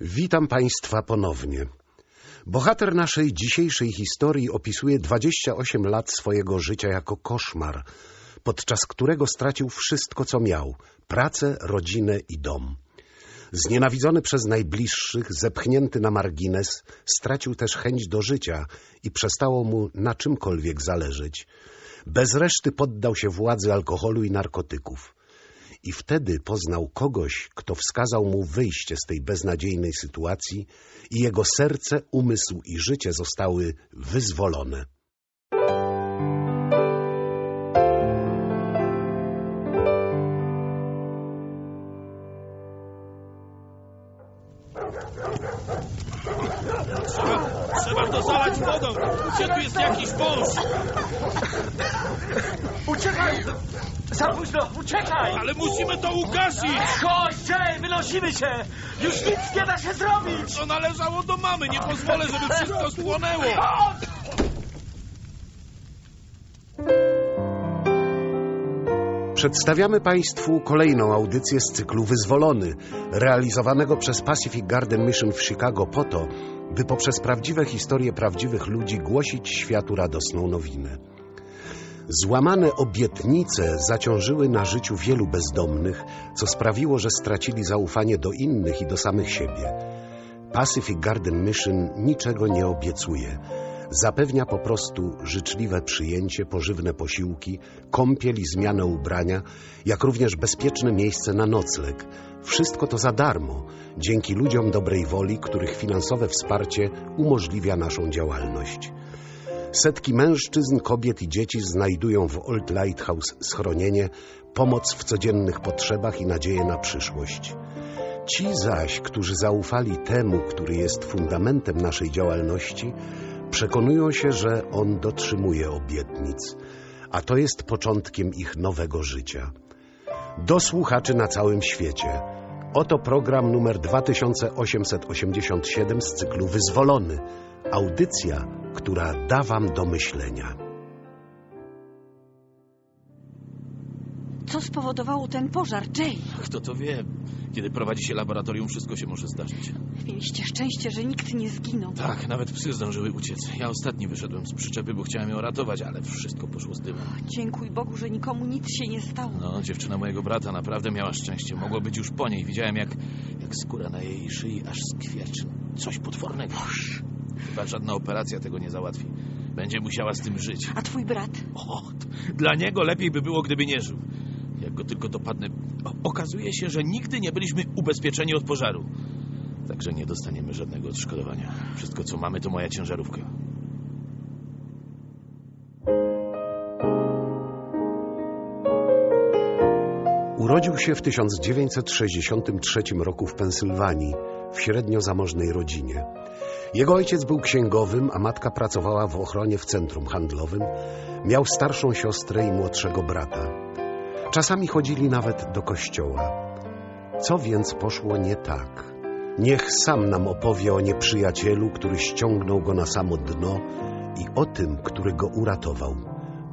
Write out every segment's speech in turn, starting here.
Witam Państwa ponownie. Bohater naszej dzisiejszej historii opisuje 28 lat swojego życia jako koszmar, podczas którego stracił wszystko, co miał pracę, rodzinę i dom. Znienawidzony przez najbliższych, zepchnięty na margines, stracił też chęć do życia i przestało mu na czymkolwiek zależeć. Bez reszty poddał się władzy alkoholu i narkotyków. I wtedy poznał kogoś, kto wskazał mu wyjście z tej beznadziejnej sytuacji i jego serce, umysł i życie zostały wyzwolone. Późno, uciekaj! Ale musimy to ugasić! Chodź, Jay, wynosimy się! Już nic nie da się zrobić! To należało do mamy! Nie pozwolę, żeby wszystko spłonęło! Chodź! Przedstawiamy Państwu kolejną audycję z cyklu Wyzwolony, realizowanego przez Pacific Garden Mission w Chicago po to, by poprzez prawdziwe historie prawdziwych ludzi głosić światu radosną nowinę. Złamane obietnice zaciążyły na życiu wielu bezdomnych, co sprawiło, że stracili zaufanie do innych i do samych siebie. Pacific Garden Mission niczego nie obiecuje. Zapewnia po prostu życzliwe przyjęcie, pożywne posiłki, kąpiel i zmianę ubrania, jak również bezpieczne miejsce na nocleg. Wszystko to za darmo, dzięki ludziom dobrej woli, których finansowe wsparcie umożliwia naszą działalność. Setki mężczyzn, kobiet i dzieci znajdują w Old Lighthouse schronienie, pomoc w codziennych potrzebach i nadzieję na przyszłość. Ci zaś, którzy zaufali temu, który jest fundamentem naszej działalności, przekonują się, że On dotrzymuje obietnic, a to jest początkiem ich nowego życia. Do słuchaczy na całym świecie. Oto program numer 2887 z cyklu Wyzwolony. Audycja, która da Wam do myślenia. Co spowodowało ten pożar, Jay? Kto to wie? Kiedy prowadzi się laboratorium, wszystko się może zdarzyć. Mieliście szczęście, że nikt nie zginął. Tak, nawet psy zdążyły uciec. Ja ostatni wyszedłem z przyczepy, bo chciałem ją ratować, ale wszystko poszło z dymem. Dziękuj Bogu, że nikomu nic się nie stało. No, dziewczyna mojego brata naprawdę miała szczęście. Mogło być już po niej. Widziałem, jak, jak skóra na jej szyi aż skwierczy. Coś potwornego. Chyba żadna operacja tego nie załatwi. Będzie musiała z tym żyć. A twój brat? O, dla niego lepiej by było, gdyby nie żył. Jak go tylko dopadnę. Okazuje się, że nigdy nie byliśmy ubezpieczeni od pożaru. Także nie dostaniemy żadnego odszkodowania. Wszystko, co mamy, to moja ciężarówka. Urodził się w 1963 roku w Pensylwanii, w średnio zamożnej rodzinie. Jego ojciec był księgowym, a matka pracowała w ochronie w centrum handlowym. Miał starszą siostrę i młodszego brata. Czasami chodzili nawet do kościoła. Co więc poszło nie tak? Niech sam nam opowie o nieprzyjacielu, który ściągnął go na samo dno i o tym, który go uratował.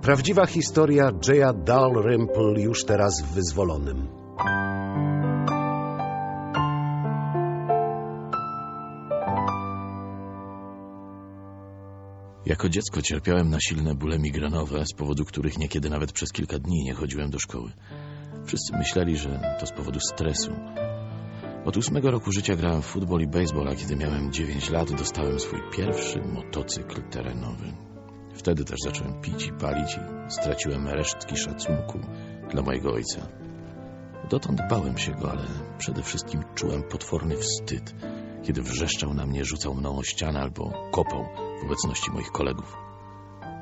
Prawdziwa historia Jaya Dalrymple już teraz w wyzwolonym. Jako dziecko cierpiałem na silne bóle migrenowe, z powodu których niekiedy nawet przez kilka dni nie chodziłem do szkoły. Wszyscy myśleli, że to z powodu stresu. Od ósmego roku życia grałem w futbol i baseball, a kiedy miałem 9 lat, dostałem swój pierwszy motocykl terenowy. Wtedy też zacząłem pić i palić i straciłem resztki szacunku dla mojego ojca. Dotąd bałem się go, ale przede wszystkim czułem potworny wstyd, kiedy wrzeszczał na mnie, rzucał mną o ścianę albo kopał w obecności moich kolegów.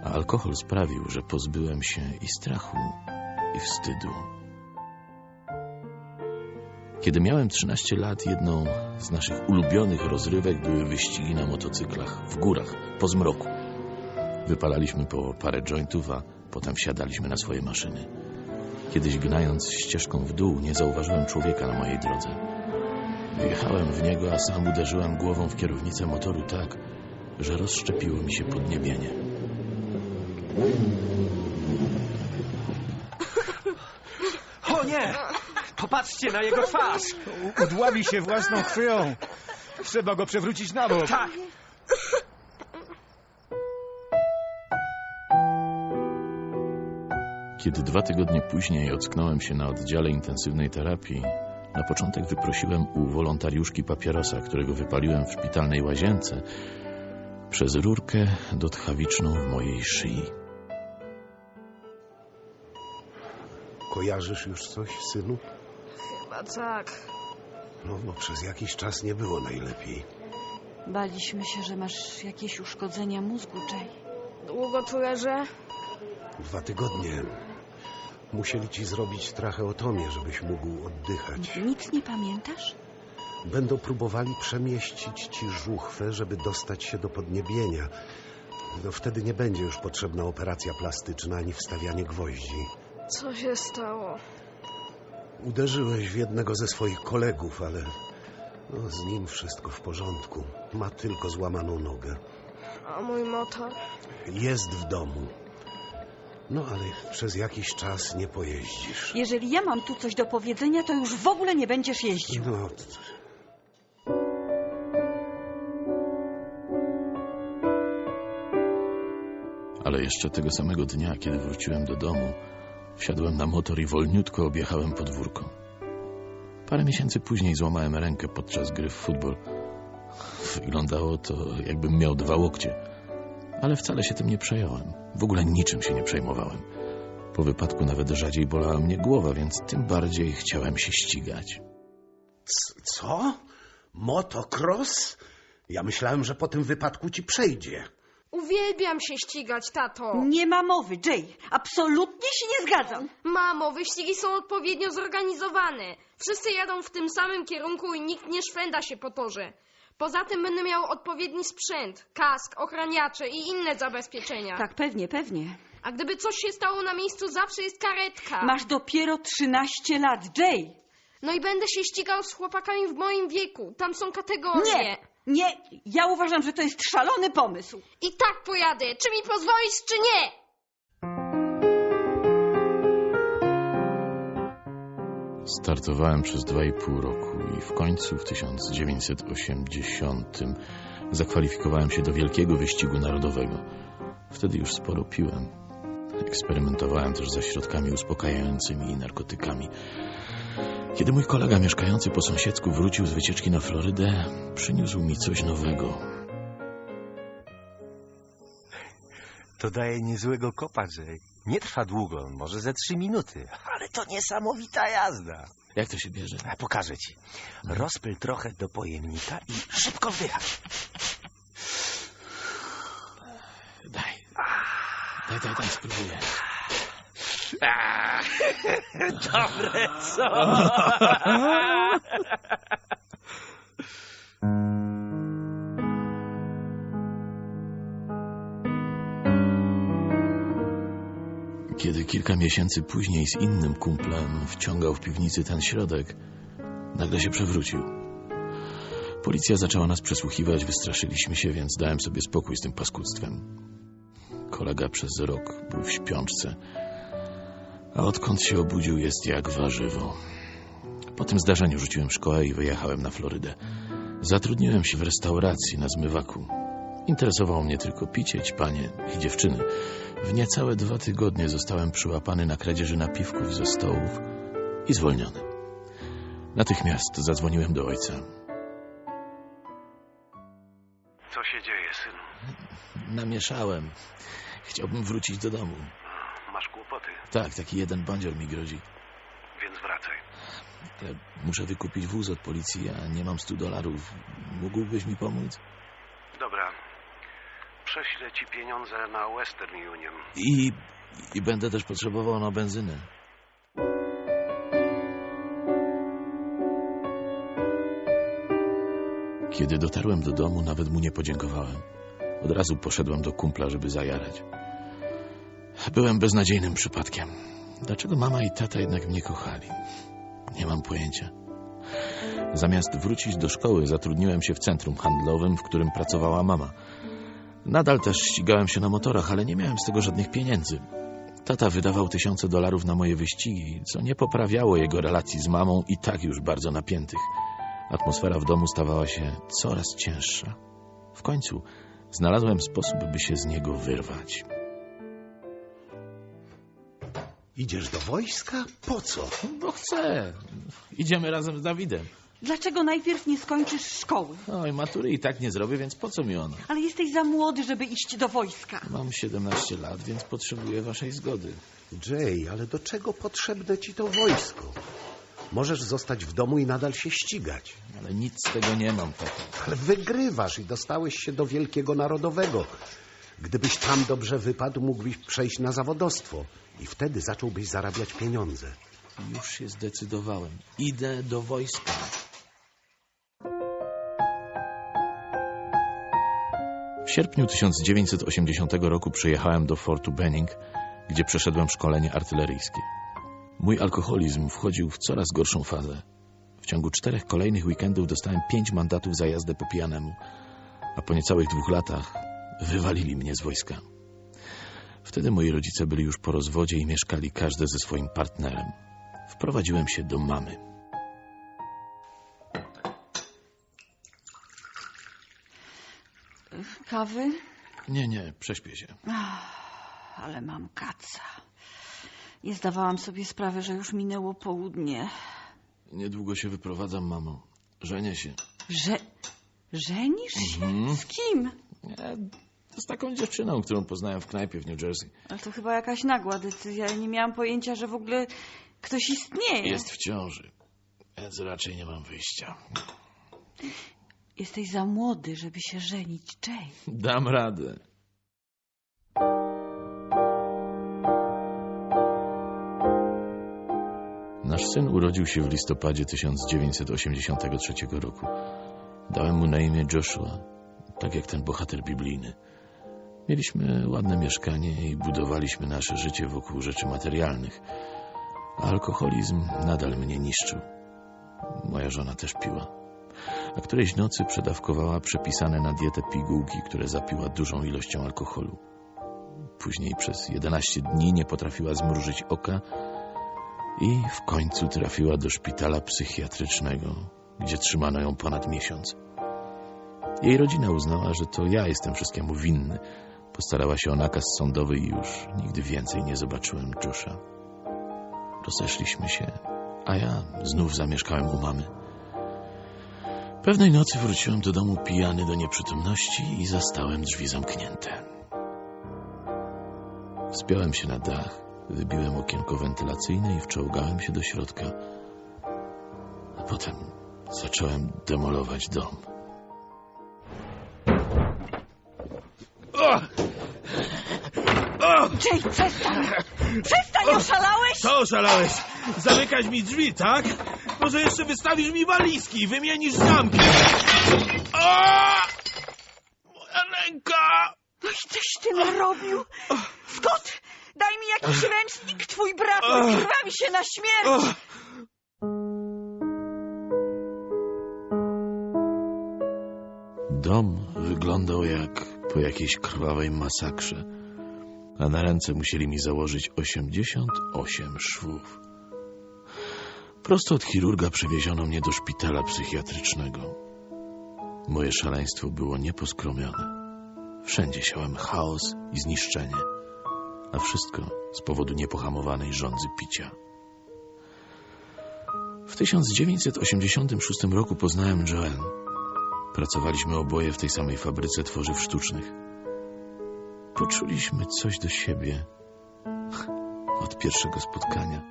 A alkohol sprawił, że pozbyłem się i strachu, i wstydu. Kiedy miałem 13 lat, jedną z naszych ulubionych rozrywek były wyścigi na motocyklach w górach, po zmroku. Wypalaliśmy po parę jointów, a potem wsiadaliśmy na swoje maszyny. Kiedyś gnając ścieżką w dół, nie zauważyłem człowieka na mojej drodze. Wjechałem w niego, a sam uderzyłem głową w kierownicę motoru tak, że rozszczepiło mi się podniebienie. O nie! Popatrzcie na jego twarz! Udławi się własną krwią. Trzeba go przewrócić na bok. Tak. Kiedy dwa tygodnie później ocknąłem się na oddziale intensywnej terapii, na początek wyprosiłem u wolontariuszki papierosa, którego wypaliłem w szpitalnej łazience, przez rurkę dotchawiczną w mojej szyi. Kojarzysz już coś, synu? Chyba tak. No, bo przez jakiś czas nie było najlepiej. Baliśmy się, że masz jakieś uszkodzenia mózgu, Jay. Długo tu leżę? Dwa tygodnie. Musieli ci zrobić tracheotomię, żebyś mógł oddychać. Nic nie pamiętasz? Będą próbowali przemieścić ci żuchwę, żeby dostać się do podniebienia. No wtedy nie będzie już potrzebna operacja plastyczna ani wstawianie gwoździ. Co się stało? Uderzyłeś w jednego ze swoich kolegów, ale no, z nim wszystko w porządku. Ma tylko złamaną nogę. A mój motor? Jest w domu. No ale przez jakiś czas nie pojeździsz. Jeżeli ja mam tu coś do powiedzenia, to już w ogóle nie będziesz jeździł. No, Ale jeszcze tego samego dnia, kiedy wróciłem do domu, wsiadłem na motor i wolniutko objechałem podwórko. Parę miesięcy później złamałem rękę podczas gry w futbol. Wyglądało to, jakbym miał dwa łokcie. Ale wcale się tym nie przejąłem. W ogóle niczym się nie przejmowałem. Po wypadku nawet rzadziej bolała mnie głowa, więc tym bardziej chciałem się ścigać. Co? Motocross? Ja myślałem, że po tym wypadku ci przejdzie. Uwielbiam się ścigać, tato. Nie ma mowy, Jay. Absolutnie się nie zgadzam. Mamo, wyścigi są odpowiednio zorganizowane. Wszyscy jadą w tym samym kierunku i nikt nie szwenda się po torze. Poza tym będę miał odpowiedni sprzęt, kask, ochraniacze i inne zabezpieczenia. Tak, pewnie, pewnie. A gdyby coś się stało na miejscu, zawsze jest karetka. Masz dopiero 13 lat, Jay. No i będę się ścigał z chłopakami w moim wieku. Tam są kategorie. Nie, nie. Ja uważam, że to jest szalony pomysł. I tak pojadę, czy mi pozwolisz, czy nie. Startowałem przez dwa i pół roku i w końcu w 1980 zakwalifikowałem się do wielkiego wyścigu narodowego. Wtedy już sporo piłem. Eksperymentowałem też ze środkami uspokajającymi i narkotykami. Kiedy mój kolega mieszkający po sąsiedzku wrócił z wycieczki na Florydę, przyniósł mi coś nowego. To daje niezłego kopa, Jay. Nie trwa długo, może ze trzy minuty. Ale to niesamowita jazda. Jak to się bierze? A pokażę ci. Rozpyl trochę do pojemnika i szybko wdychaj. Daj. Daj, daj, daj, spróbuję. Dobre, co? Kiedy kilka miesięcy później z innym kumplem wciągał w piwnicy ten środek, nagle się przewrócił. Policja zaczęła nas przesłuchiwać, wystraszyliśmy się, więc dałem sobie spokój z tym paskudztwem. Kolega przez rok był w śpiączce, a odkąd się obudził jest jak warzywo. Po tym zdarzeniu rzuciłem szkołę i wyjechałem na Florydę. Zatrudniłem się w restauracji na zmywaku. Interesowało mnie tylko picie, ćpanie i dziewczyny. W niecałe dwa tygodnie zostałem przyłapany na kradzieży napiwków ze stołów i zwolniony. Natychmiast zadzwoniłem do ojca. Co się dzieje, synu? Namieszałem. Chciałbym wrócić do domu. Masz kłopoty, Tak, taki jeden bandzior mi grozi. więc wracaj. Ja muszę wykupić wóz od policji, a nie mam stu dolarów. Mógłbyś mi pomóc? Dobra. Prześlę ci pieniądze na Western Union. I, i będę też potrzebował na benzynę. Kiedy dotarłem do domu, nawet mu nie podziękowałem. Od razu poszedłem do kumpla, żeby zajarać. Byłem beznadziejnym przypadkiem. Dlaczego mama i tata jednak mnie kochali? Nie mam pojęcia. Zamiast wrócić do szkoły, zatrudniłem się w centrum handlowym, w którym pracowała mama. Nadal też ścigałem się na motorach, ale nie miałem z tego żadnych pieniędzy. Tata wydawał tysiące dolarów na moje wyścigi, co nie poprawiało jego relacji z mamą i tak już bardzo napiętych. Atmosfera w domu stawała się coraz cięższa. W końcu znalazłem sposób, by się z niego wyrwać. Idziesz do wojska? Po co? Bo chcę. Idziemy razem z Dawidem. Dlaczego najpierw nie skończysz szkoły? Oj, matury i tak nie zrobię, więc po co mi ona? Ale jesteś za młody, żeby iść do wojska. Mam 17 lat, więc potrzebuję waszej zgody. Jay, ale do czego potrzebne ci to wojsko? Możesz zostać w domu i nadal się ścigać. Ale nic z tego nie mam, tato. Ale wygrywasz i dostałeś się do wielkiego narodowego. Gdybyś tam dobrze wypadł, mógłbyś przejść na zawodowstwo i wtedy zacząłbyś zarabiać pieniądze. Już się zdecydowałem. Idę do wojska. W sierpniu 1980 roku przyjechałem do Fortu Benning, gdzie przeszedłem szkolenie artyleryjskie. Mój alkoholizm wchodził w coraz gorszą fazę. W ciągu czterech kolejnych weekendów dostałem pięć mandatów za jazdę po pijanemu, a po niecałych dwóch latach wywalili mnie z wojska. Wtedy moi rodzice byli już po rozwodzie i mieszkali każdy ze swoim partnerem. Wprowadziłem się do mamy. Kawy? Nie, nie, prześpię się. Ale mam kaca. Nie zdawałam sobie sprawy, że już minęło południe. Niedługo się wyprowadzam, mamo. Żenię się. Że... Żenisz się? Mhm. Z kim? Nie, z taką dziewczyną, którą poznałem w knajpie w New Jersey. Ale to chyba jakaś nagła decyzja. Ja nie miałam pojęcia, że w ogóle ktoś istnieje. Jest w ciąży, więc raczej nie mam wyjścia. Jesteś za młody, żeby się żenić, Jay. Dam radę. Nasz syn urodził się w listopadzie 1983 roku. Dałem mu na imię Joshua, tak jak ten bohater biblijny. Mieliśmy ładne mieszkanie i budowaliśmy nasze życie wokół rzeczy materialnych. A alkoholizm nadal mnie niszczył. Moja żona też piła. A którejś nocy przedawkowała przepisane na dietę pigułki, które zapiła dużą ilością alkoholu. Później przez 11 dni nie potrafiła zmrużyć oka i w końcu trafiła do szpitala psychiatrycznego, gdzie trzymano ją ponad miesiąc. Jej rodzina uznała, że to ja jestem wszystkiemu winny. Postarała się o nakaz sądowy i już nigdy więcej nie zobaczyłem Josha. Rozeszliśmy się, a ja znów zamieszkałem u mamy. Pewnej nocy wróciłem do domu pijany do nieprzytomności i zastałem drzwi zamknięte. Wspiąłem się na dach, wybiłem okienko wentylacyjne i wczołgałem się do środka. A potem zacząłem demolować dom. Jay, przestań! Przestań, oszalałeś? Co oszalałeś? Zamykać mi drzwi, tak? Może jeszcze wystawisz mi walizki i wymienisz zamki? O! Moja ręka! No i coś ty narobił? Scott, daj mi jakiś ręcznik, twój brat krwawi się na śmierć! Dom wyglądał jak po jakiejś krwawej masakrze, a na ręce musieli mi założyć 88 szwów. Prosto od chirurga przewieziono mnie do szpitala psychiatrycznego. Moje szaleństwo było nieposkromione. Wszędzie siałem chaos i zniszczenie, a wszystko z powodu niepohamowanej żądzy picia. W 1986 roku poznałem Joanne. Pracowaliśmy oboje w tej samej fabryce tworzyw sztucznych. Poczuliśmy coś do siebie od pierwszego spotkania.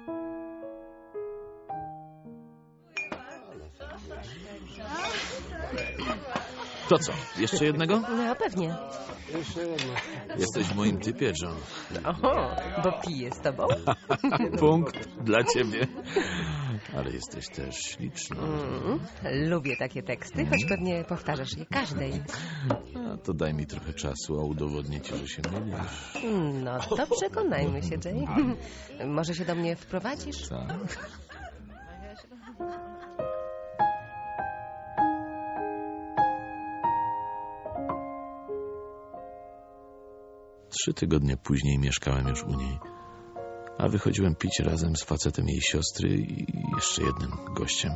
To co? Jeszcze jednego? No pewnie. Jesteś w moim typie, John. Oho, bo piję z tobą. Punkt dla ciebie. Ale jesteś też śliczna. Mm, lubię takie teksty, choć pewnie powtarzasz je każdej. A to daj mi trochę czasu, a udowodnię ci, że się mylisz. No to przekonajmy się, Jay. Może się do mnie wprowadzisz? Tak. Trzy tygodnie później mieszkałem już u niej, a wychodziłem pić razem z facetem jej siostry i jeszcze jednym gościem.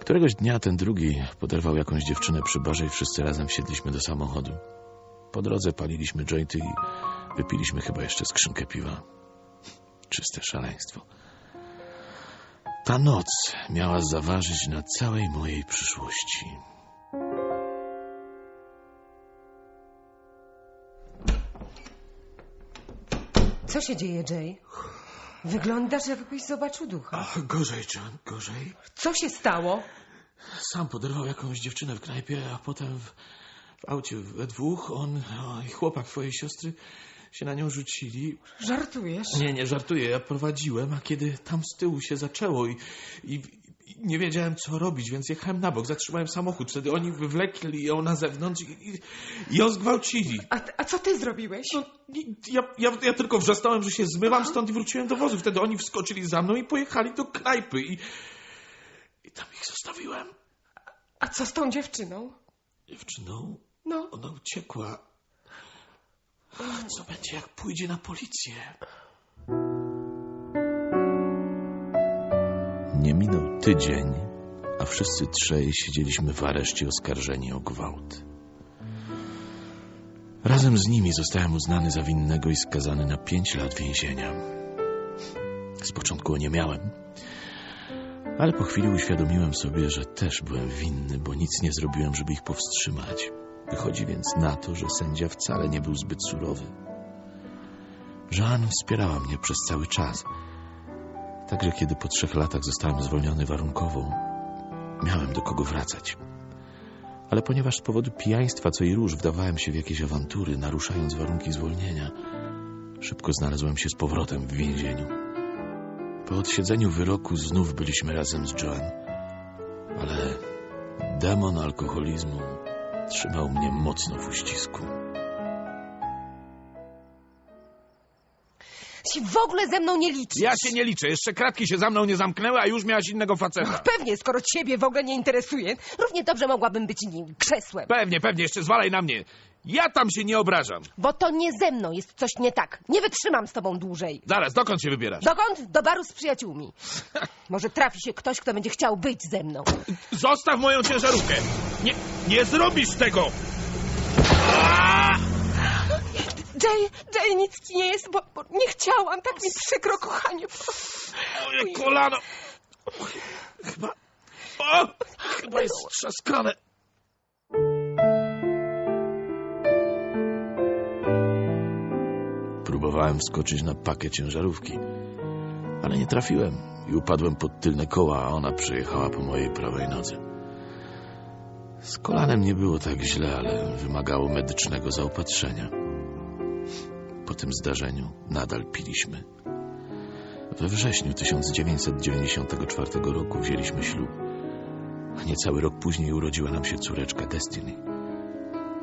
Któregoś dnia ten drugi poderwał jakąś dziewczynę przy barze i wszyscy razem wsiedliśmy do samochodu. Po drodze paliliśmy jointy i wypiliśmy chyba jeszcze skrzynkę piwa. Czyste szaleństwo. Ta noc miała zaważyć na całej mojej przyszłości. Co się dzieje, Jay? Wyglądasz, jakbyś zobaczył ducha. Ach, gorzej, John, gorzej. Co się stało? Sam poderwał jakąś dziewczynę w knajpie, a potem w, w aucie we dwóch on o, i chłopak twojej siostry się na nią rzucili. Żartujesz? Nie, nie żartuję, ja prowadziłem, a kiedy tam z tyłu się zaczęło i, i, i nie wiedziałem co robić, więc jechałem na bok, zatrzymałem samochód. Wtedy oni wywlekli ją na zewnątrz i, i, i ją zgwałcili. A, a co ty zrobiłeś? No, ja, ja, ja tylko wrzasnąłem, że się zmywam stąd i wróciłem do wozu. Wtedy oni wskoczyli za mną i pojechali do knajpy i, i tam ich zostawiłem. A co z tą dziewczyną? Dziewczyną, No, ona uciekła. Ach, Co będzie, jak pójdzie na policję? Nie minął tydzień, a wszyscy trzej siedzieliśmy w areszcie oskarżeni o gwałt. Razem z nimi zostałem uznany za winnego i skazany na pięć lat więzienia. Z początku nie miałem, ale po chwili uświadomiłem sobie, że też byłem winny, bo nic nie zrobiłem, żeby ich powstrzymać. Wychodzi więc na to, że sędzia wcale nie był zbyt surowy. Jean wspierała mnie przez cały czas. Także kiedy po trzech latach zostałem zwolniony warunkowo, miałem do kogo wracać. Ale ponieważ z powodu pijaństwa co i róż wdawałem się w jakieś awantury, naruszając warunki zwolnienia, szybko znalazłem się z powrotem w więzieniu. Po odsiedzeniu wyroku znów byliśmy razem z Joan, ale demon alkoholizmu trzymał mnie mocno w uścisku. Się w ogóle ze mną nie liczysz. Ja się nie liczę. Jeszcze kratki się za mną nie zamknęły, a już miałaś innego faceta. Pewnie, skoro ciebie w ogóle nie interesuje, równie dobrze mogłabym być nim, krzesłem. Pewnie, pewnie. Jeszcze zwalaj na mnie. Ja tam się nie obrażam. Bo to nie ze mną jest coś nie tak. Nie wytrzymam z tobą dłużej. Zaraz, dokąd się wybierasz? Dokąd? Do baru z przyjaciółmi. Może trafi się ktoś, kto będzie chciał być ze mną. Zostaw moją ciężarówkę. Nie, nie zrobisz tego. Jay, Jay, nic ci nie jest, bo, bo nie chciałam. Tak mi przykro, kochanie. Moje kolano. Chyba... O! Chyba jest trzaskane. Próbowałem wskoczyć na pakę ciężarówki, ale nie trafiłem i upadłem pod tylne koła, a ona przejechała po mojej prawej nodze. Z kolanem nie było tak źle, ale wymagało medycznego zaopatrzenia. Po tym zdarzeniu nadal piliśmy. We wrześniu 1994 roku wzięliśmy ślub, a niecały rok później urodziła nam się córeczka Destiny.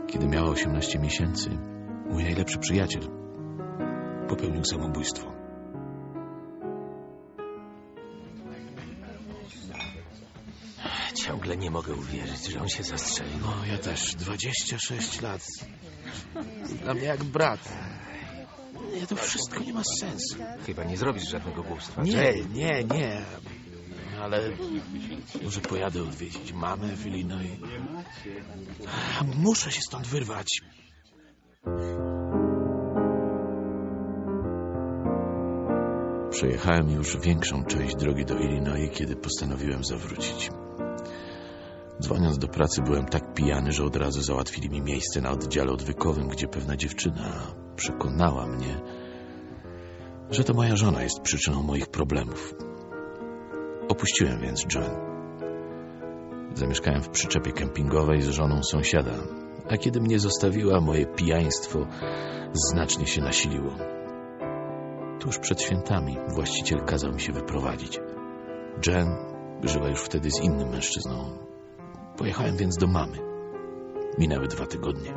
Kiedy miała 18 miesięcy, mój najlepszy przyjaciel popełnił samobójstwo. Ciągle nie mogę uwierzyć, że on się zastrzelił. No, ja też. 26 lat. Dla mnie jak brat. Nie, to wszystko nie ma sensu. Chyba nie zrobisz żadnego głupstwa. Nie, Jay, nie, nie. Ale może pojadę odwiedzić mamę w Illinois. Muszę się stąd wyrwać. Przejechałem już większą część drogi do Illinois, kiedy postanowiłem zawrócić. Dzwoniąc do pracy byłem tak pijany, że od razu załatwili mi miejsce na oddziale odwykowym, gdzie pewna dziewczyna przekonała mnie, że to moja żona jest przyczyną moich problemów. Opuściłem więc Joan. Zamieszkałem w przyczepie kempingowej z żoną sąsiada, a kiedy mnie zostawiła, moje pijaństwo znacznie się nasiliło. Tuż przed świętami właściciel kazał mi się wyprowadzić. Jen żyła już wtedy z innym mężczyzną. Pojechałem więc do mamy. Minęły dwa tygodnie.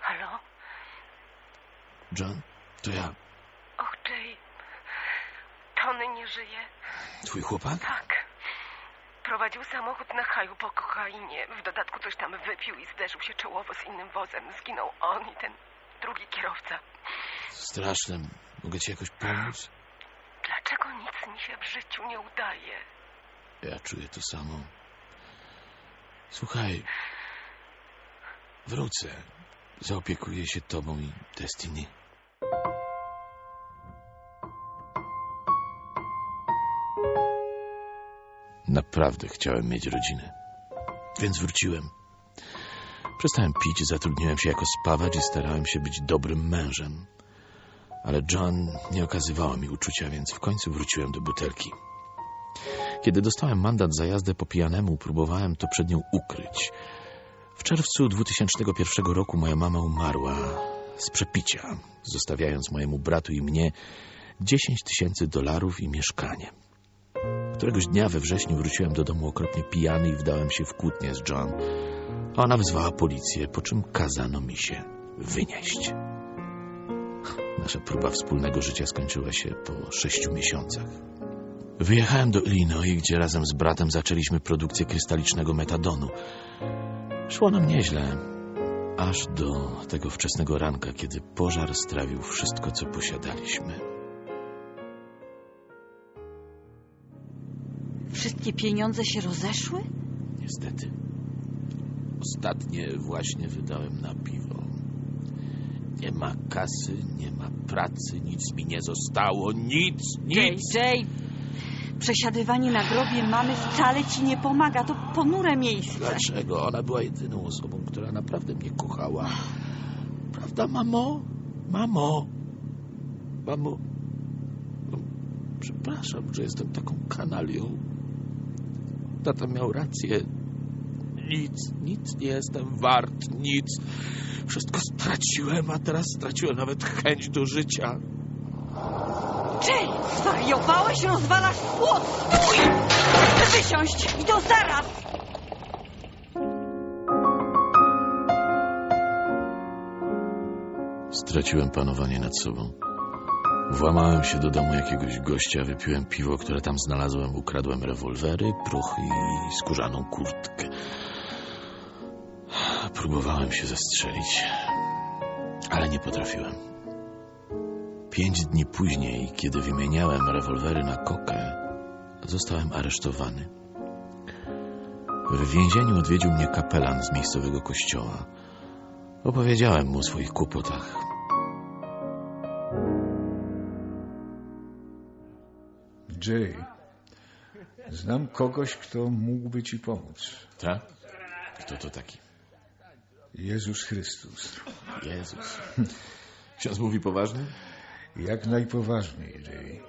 Halo? John, to ja, Och, Jay. Tony nie żyje. twój chłopak? Tak. Prowadził samochód na haju po kokainie. W dodatku coś tam wypił i zderzył się czołowo z innym wozem. Zginął on i ten drugi kierowca. Straszne. Mogę ci jakoś pomóc? Dlaczego nic mi się w życiu nie udaje? Ja czuję to samo. Słuchaj. Wrócę. Zaopiekuję się tobą i Destiny. Naprawdę chciałem mieć rodzinę. Więc wróciłem. Przestałem pić, zatrudniłem się jako spawacz i starałem się być dobrym mężem. Ale John nie okazywała mi uczucia, więc w końcu wróciłem do butelki. Kiedy dostałem mandat za jazdę po pijanemu, próbowałem to przed nią ukryć. W czerwcu 2001 roku moja mama umarła z przepicia, zostawiając mojemu bratu i mnie 10 tysięcy dolarów i mieszkanie. Któregoś dnia we wrześniu wróciłem do domu okropnie pijany i wdałem się w kłótnię z John. Ona wezwała policję, po czym kazano mi się wynieść. Nasza próba wspólnego życia skończyła się po sześciu miesiącach. Wyjechałem do Illinois, gdzie razem z bratem zaczęliśmy produkcję krystalicznego metadonu. Szło nam nieźle, aż do tego wczesnego ranka, kiedy pożar strawił wszystko, co posiadaliśmy. Wszystkie pieniądze się rozeszły? Niestety. Ostatnie właśnie wydałem na piwo. Nie ma kasy, nie ma pracy, nic mi nie zostało, nic, nic. JJ, przesiadywanie na grobie mamy wcale ci nie pomaga. To ponure miejsce. Dlaczego? Ona była jedyną osobą, która naprawdę mnie kochała. Prawda, mamo? Mamo? Mamo? No, Przepraszam, że jestem taką kanalią. Tata miał rację. Nic, nic nie jestem wart, nic. Wszystko straciłem, a teraz straciłem nawet chęć do życia. Jay, zwariowałeś? Rozwalasz płot! Stój! Wysiąść i to zaraz! Straciłem panowanie nad sobą. Włamałem się do domu jakiegoś gościa, wypiłem piwo, które tam znalazłem, ukradłem rewolwery, pruch i skórzaną kurtkę. Próbowałem się zastrzelić, ale nie potrafiłem. Pięć dni później, kiedy wymieniałem rewolwery na kokę, zostałem aresztowany. W więzieniu odwiedził mnie kapelan z miejscowego kościoła. Opowiedziałem mu o swoich kłopotach. Jay, znam kogoś, kto mógłby ci pomóc. Tak? Kto to taki? Jezus Chrystus. Jezus. Ksiądz mówi poważnie? Jak najpoważniej, Jay.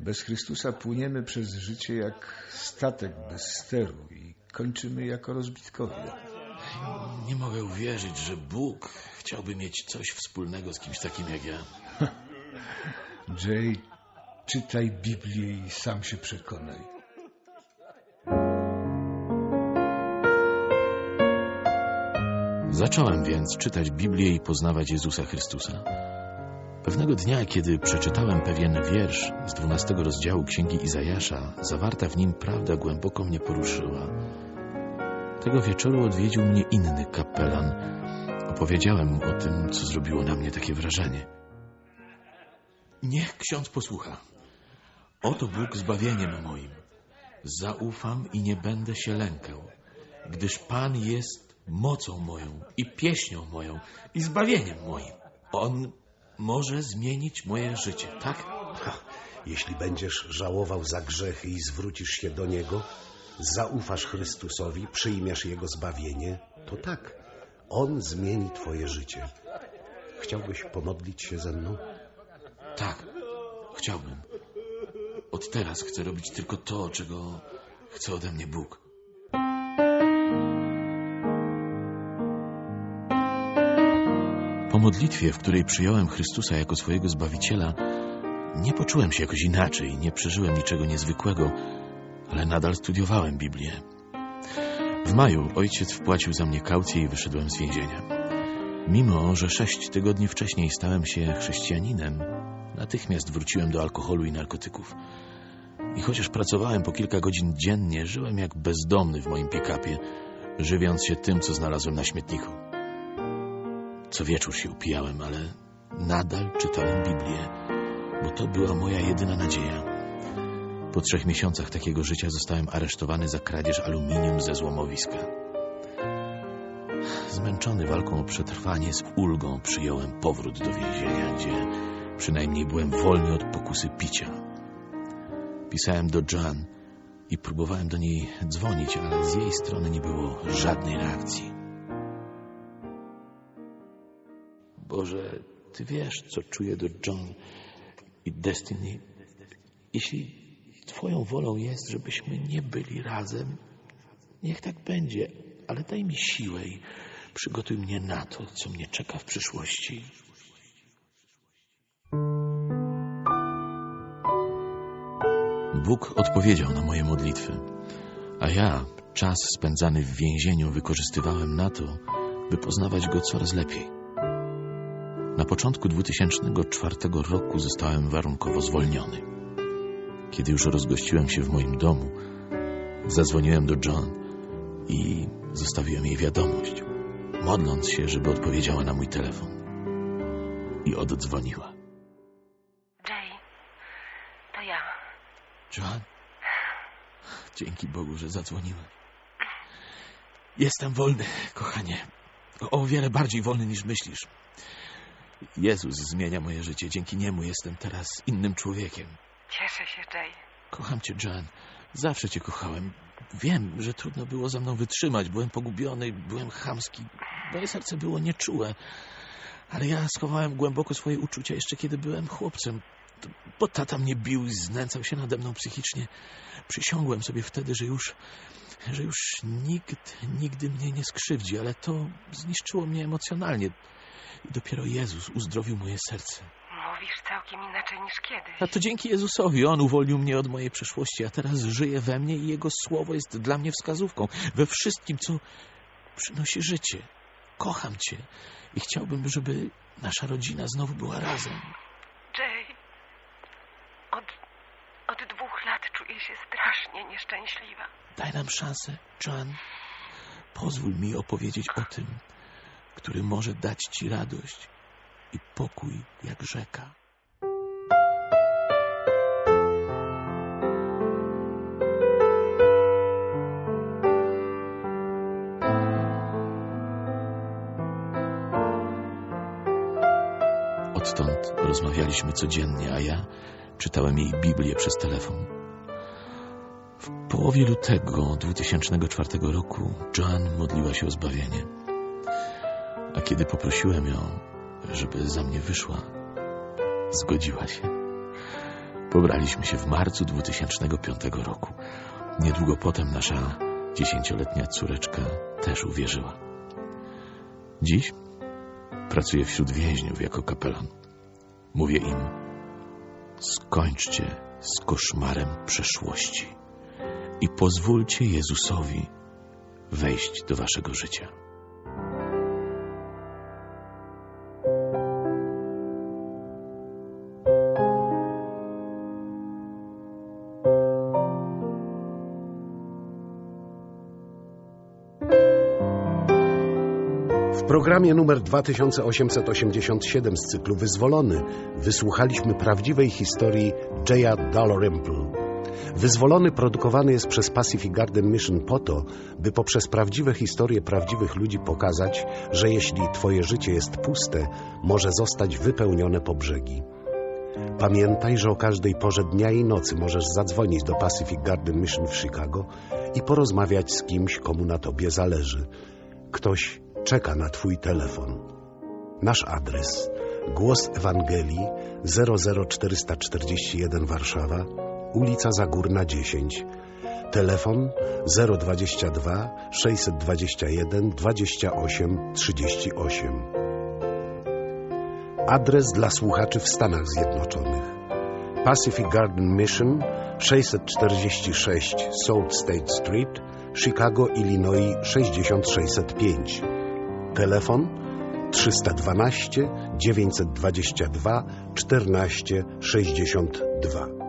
Bez Chrystusa płyniemy przez życie jak statek bez steru i kończymy jako rozbitkowie. Nie mogę uwierzyć, że Bóg chciałby mieć coś wspólnego z kimś takim jak ja. Jay, czytaj Biblię i sam się przekonaj. Zacząłem więc czytać Biblię i poznawać Jezusa Chrystusa. Pewnego dnia, kiedy przeczytałem pewien wiersz z dwunastego rozdziału Księgi Izajasza, zawarta w nim prawda głęboko mnie poruszyła. Tego wieczoru odwiedził mnie inny kapelan. Opowiedziałem mu o tym, co zrobiło na mnie takie wrażenie. Niech ksiądz posłucha. Oto Bóg zbawieniem moim. Zaufam i nie będę się lękał, gdyż Pan jest mocą moją i pieśnią moją i zbawieniem moim. On może zmienić moje życie, tak? Ha, jeśli będziesz żałował za grzechy i zwrócisz się do Niego, zaufasz Chrystusowi, przyjmiesz Jego zbawienie, to tak, On zmieni Twoje życie. Chciałbyś pomodlić się ze mną? Tak, chciałbym. Od teraz chcę robić tylko to, czego chce ode mnie Bóg. Po modlitwie, w której przyjąłem Chrystusa jako swojego Zbawiciela, nie poczułem się jakoś inaczej, nie przeżyłem niczego niezwykłego, ale nadal studiowałem Biblię. W maju ojciec wpłacił za mnie kaucję i wyszedłem z więzienia. Mimo, że sześć tygodni wcześniej stałem się chrześcijaninem, natychmiast wróciłem do alkoholu i narkotyków. I chociaż pracowałem po kilka godzin dziennie, żyłem jak bezdomny w moim pick-upie, żywiąc się tym, co znalazłem na śmietniku. Co wieczór się upijałem, ale nadal czytałem Biblię, bo to była moja jedyna nadzieja. Po trzech miesiącach takiego życia zostałem aresztowany za kradzież aluminium ze złomowiska. Zmęczony walką o przetrwanie, z ulgą przyjąłem powrót do więzienia, gdzie przynajmniej byłem wolny od pokusy picia. Pisałem do Joan i próbowałem do niej dzwonić, ale z jej strony nie było żadnej reakcji. Boże, Ty wiesz, co czuję do John i Destiny. Jeśli Twoją wolą jest, żebyśmy nie byli razem, niech tak będzie, ale daj mi siłę i przygotuj mnie na to, co mnie czeka w przyszłości. Bóg odpowiedział na moje modlitwy, a ja czas spędzany w więzieniu wykorzystywałem na to, by poznawać Go coraz lepiej. Na początku 2004 roku zostałem warunkowo zwolniony. Kiedy już rozgościłem się w moim domu, zadzwoniłem do John i zostawiłem jej wiadomość, modląc się, żeby odpowiedziała na mój telefon. I oddzwoniła. Jay, to ja. John, dzięki Bogu, że zadzwoniłem. Jestem wolny, kochanie. O wiele bardziej wolny niż myślisz. Jezus zmienia moje życie. Dzięki niemu jestem teraz innym człowiekiem. Cieszę się, Jay. Kocham cię, Jan. Zawsze cię kochałem. Wiem, że trudno było za mną wytrzymać. Byłem pogubiony, byłem chamski. Moje serce było nieczułe. Ale ja schowałem głęboko swoje uczucia jeszcze kiedy byłem chłopcem. Bo tata mnie bił i znęcał się nade mną psychicznie. Przysiągłem sobie wtedy, że już, że już nikt nigdy mnie nie skrzywdzi, ale to zniszczyło mnie emocjonalnie. I dopiero Jezus uzdrowił moje serce. Mówisz całkiem inaczej niż kiedyś. A to dzięki Jezusowi. On uwolnił mnie od mojej przeszłości, a teraz żyje we mnie i Jego słowo jest dla mnie wskazówką we wszystkim, co przynosi życie. Kocham Cię i chciałbym, żeby nasza rodzina znowu była razem. Jay, od, od dwóch lat czuję się strasznie nieszczęśliwa. Daj nam szansę, John. Pozwól mi opowiedzieć o tym, który może dać Ci radość i pokój jak rzeka. Odtąd rozmawialiśmy codziennie, a ja czytałem jej Biblię przez telefon. W połowie lutego 2004 roku Joan modliła się o zbawienie. A kiedy poprosiłem ją, żeby za mnie wyszła, zgodziła się. Pobraliśmy się w marcu 2005 roku. Niedługo potem nasza dziesięcioletnia córeczka też uwierzyła. Dziś pracuję wśród więźniów jako kapelan. Mówię im, skończcie z koszmarem przeszłości i pozwólcie Jezusowi wejść do waszego życia. Programie numer 2887 z cyklu Wyzwolony wysłuchaliśmy prawdziwej historii Jaya Dalrymple. Wyzwolony produkowany jest przez Pacific Garden Mission po to, by poprzez prawdziwe historie prawdziwych ludzi pokazać, że jeśli Twoje życie jest puste, może zostać wypełnione po brzegi. Pamiętaj, że o każdej porze dnia i nocy możesz zadzwonić do Pacific Garden Mission w Chicago i porozmawiać z kimś, komu na Tobie zależy. Ktoś czeka na Twój telefon. Nasz adres Głos Ewangelii 00441 Warszawa, ulica Zagórna 10. Telefon 022 621 28 38. Adres dla słuchaczy w Stanach Zjednoczonych. Pacific Garden Mission 646 South State Street, Chicago, Illinois 6605. Telefon 312 922 14 62.